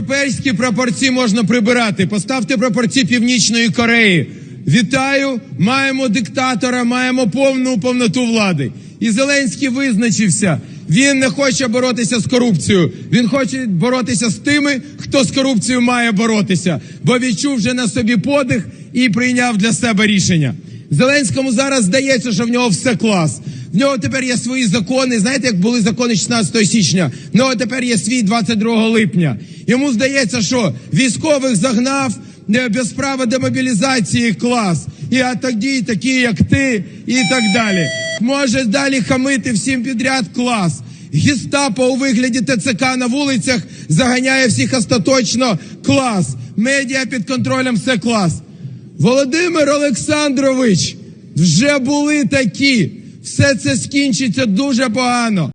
Європейські прапорці можна прибирати. Поставте прапорці Північної Кореї. Вітаю! Маємо диктатора, маємо повну повноту влади. І Зеленський визначився. Він не хоче боротися з корупцією. Він хоче боротися з тими, хто з корупцією має боротися, бо відчув вже на собі подих і прийняв для себе рішення. Зеленському зараз здається, що в нього все клас. В нього тепер є свої закони. Знаєте, як були закони 16 січня? В нього тепер є свій 22 липня. Йому здається, що військових загнав е, без права демобілізації клас. І а тоді такі, як ти, і так далі. Може далі хамити всім підряд клас. Гестапо у вигляді ТЦК на вулицях заганяє всіх остаточно клас. Медіа під контролем все клас. Володимир Олександрович, вже були такі. Все це скінчиться дуже погано.